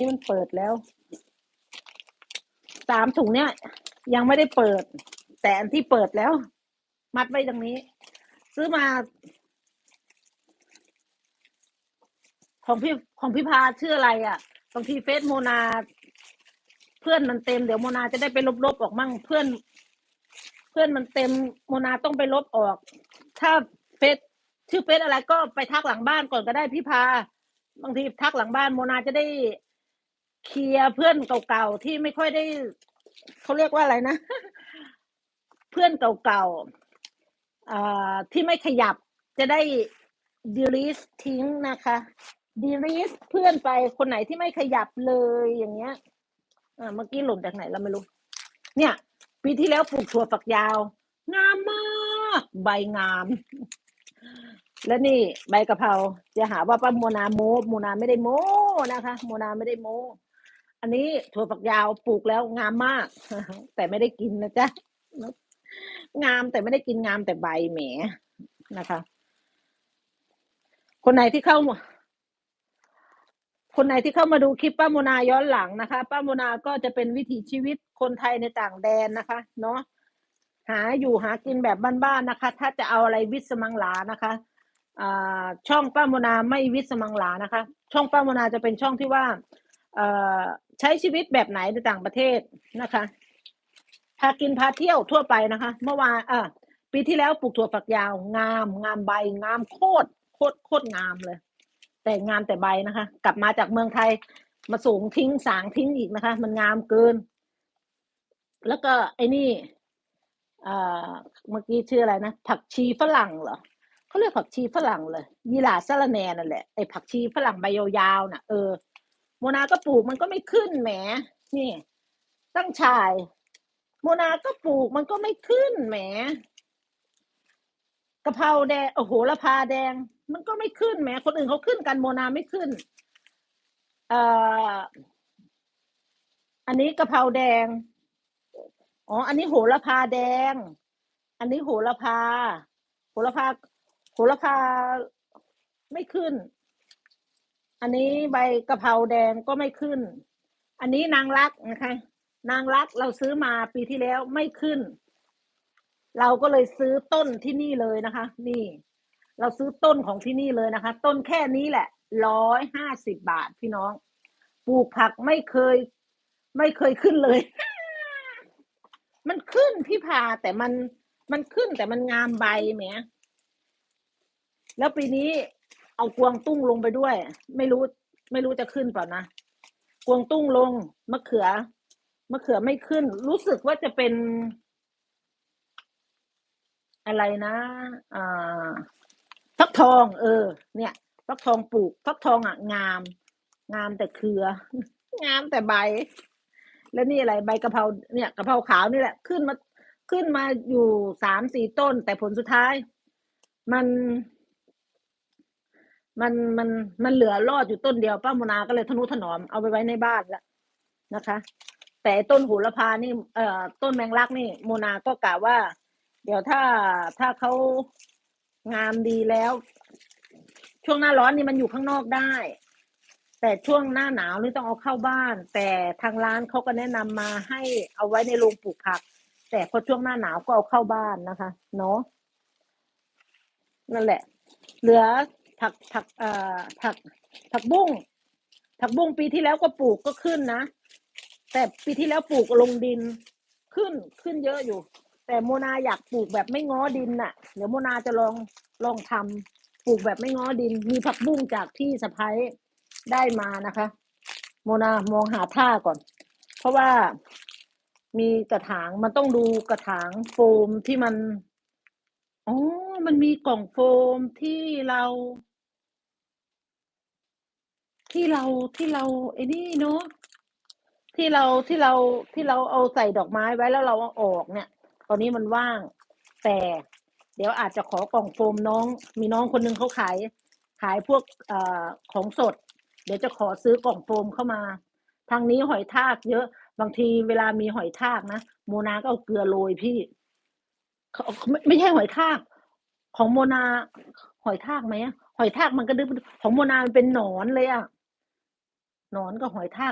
นี่มันเปิดแล้วสามถุงเนี้ยยังไม่ได้เปิด แต่อันที่เปิดแล้ว มัดไว้ตรงนี้ ซื้อมา ของพี่ของพี่พาชื่ออะไรอะบางทีเฟซโมนา เพื่อนมันเต็มเดี๋ยวโมนาจะได้ไปลบๆออกมั่งเพื่อน เพื่อนมันเต็มโมนาต้องไปลบออก ถ้าเฟซชื่อเฟซอะไรก็ไปทักหลังบ้านก่อนก็ได้พี่พา บางทีทักหลังบ้านโมนาจะได้ เคลียร์เพื่อนเก่าๆที่ไม่ค่อยได้เขาเรียกว่าอะไรนะ เพื่อนเก่าๆที่ไม่ขยับจะได้ delete ทิ้งนะคะ delete เพื่อนไปคนไหนที่ไม่ขยับเลยอย่างเงี้ยเมื่อกี้หล่นจากไหนเราไม่รู้ เนี่ย ปีที่แล้วปลูกถั่วฝักยาว งามมาก ใบงาม และนี่ใบกะเพราจะหาว่าป้าโมนาโมโมนาไม่ได้โมนะคะโมนาไม่ได้โม อันนี้ถั่วฝักยาวปลูกแล้วงามมาก แต่ไม่ได้กินนะจ๊ะงามแต่ไม่ได้กินงามแต่ใบแหมนะคะ คนไหนที่เข้ามาคนไหนที่เข้ามาดูคลิปป้าโมนาย้อนหลังนะคะ ป้าโมนาก็จะเป็นวิถีชีวิตคนไทยในต่างแดนนะคะ เนาะหาอยู่หากินแบบบ้านๆนะคะ ถ้าจะเอาอะไรวิสมังหลานะคะอ่าช่องป้าโมนาไม่วิสมังหลานะคะ ช่องป้าโมนาจะเป็นช่องที่ว่า ใช้ชีวิตแบบไหนในต่างประเทศนะคะพากินพาเที่ยวทั่วไปนะคะ เมื่อวานอะปีที่แล้วปลูกถั่วฝักยาว งาม งามใบ งามโคตรโคตรโคตรงามเลย แต่งามแต่ใบนะคะ กลับมาจากเมืองไทยมาสูงทิ้งสางทิ้งอีกนะคะ มันงามเกิน แล้วก็ไอ้นี่เออเมื่อกี้ชื่ออะไรนะผักชีฝรั่งเหรอเขาเรียกผักชีฝรั่งเลยยีหร่าสะระแนนั่นแหละไอ้ผักชีฝรั่งใบยาวๆน่ะเออ โมนาก็ปลูกมันก็ไม่ขึ้นแหมนี่ ตั้งชาย โมนาก็ปลูกมันก็ไม่ขึ้นแหมกะเพราแดงโอ้โหละพาแดง มันก็ไม่ขึ้นแหมคนอื่นเขาขึ้นกันโมนาไม่ขึ้น เอ่ออันนี้กะเพราแดงอ๋ออันนี้โหระพาแดง อันนี้โหระพา โหระพา โหระพาไม่ขึ้น อันนี้ใบกะเพราแดงก็ไม่ขึ้น อันนี้นางรักนะคะ นางรักเราซื้อมาปีที่แล้วไม่ขึ้น เราก็เลยซื้อต้นที่นี่เลยนะคะ นี่ เราซื้อต้นของที่นี่เลยนะคะ ต้นแค่นี้แหละร้อยห้าสิบบาทพี่น้อง ปลูกผักไม่เคย ไม่เคยขึ้นเลย มันขึ้นพี่พาแต่มันมันขึ้นแต่มันงามใบแหมแล้วปีนี้ เอากวางตุ้งลงไปด้วย ไม่รู้ ไม่รู้จะขึ้นเปล่านะกวางตุ้งลงมะเขือมะเขือไม่ขึ้น รู้สึกว่าจะเป็น อะไรนะอ่าฟักทอง เออ เนี่ยฟักทองปลูกฟักทองอะ งาม งามแต่เครือ งามแต่ใบ แล้วนี่อะไรใบกะเพราเนี่ยกะเพราขาวนี่แหละ ขึ้นมาขึ้นมาอยู่สามสี่ต้น แต่ผลสุดท้าย มัน มันมันมันเหลือรอดอยู่ต้นเดียวป้าโมนาก็เลยทนุถนอมเอาไปไว้ในบ้านแล้วนะคะ แต่ต้นโหูละพานี่เอ่อต้นแมงลักนี่โมนาก็กะว่า เดี๋ยวถ้าถ้าเขางามดีแล้ว ช่วงหน้าร้อนนี่มันอยู่ข้างนอกได้ แต่ช่วงหน้าหนาวนี่ต้องเอาเข้าบ้าน แต่ทางร้านเขาก็แนะนำมาให้เอาไว้ในโรงปลูกผัก แต่พอช่วงหน้าหนาวก็เอาเข้าบ้านนะคะ เนาะนั่นแหละ เหลือ ผักผักเอ่อผักผักบุ้งผักบุ้งปีที่แล้วก็ปลูกก็ขึ้นนะ แต่ปีที่แล้วปลูกลงดินขึ้นขึ้นเยอะอยู่ แต่โมนาอยากปลูกแบบไม่ง้อดินน่ะ เดี๋ยวโมนาจะลองลองทำปลูกแบบไม่ง้อดิน มีผักบุ้งจากที่สะพ้ายได้มานะคะ โมนามองหาท่าก่อน เพราะว่ามีกระถางมันต้องดูกระถางโฟมที่มันอ๋อมันมีกล่องโฟมที่เรา ที่เราที่เราไอ้นี่เนาะที่เราที่เราที่เราเอาใส่ดอกไม้ไว้แล้วเราเอาออกเนี่ย ตอนนี้มันว่าง แต่เดี๋ยวอาจจะขอกล่องโฟมน้อง มีน้องคนหนึงเขาขาย ขายพวกอ่อของสด เดี๋ยวจะขอซื้อกล่องโฟมเข้ามา ทางนี้หอยทากเยอะ บางทีเวลามีหอยทากนะโมนาก็เอาเกลือโรยพี่เขาไม่ไม่ใช่หอยทาก ของโมนาหอยทากไหมหอยทากมันก็ดึกของโมนามันเป็นหนอนเลยอะ หนอนกับหอยทาก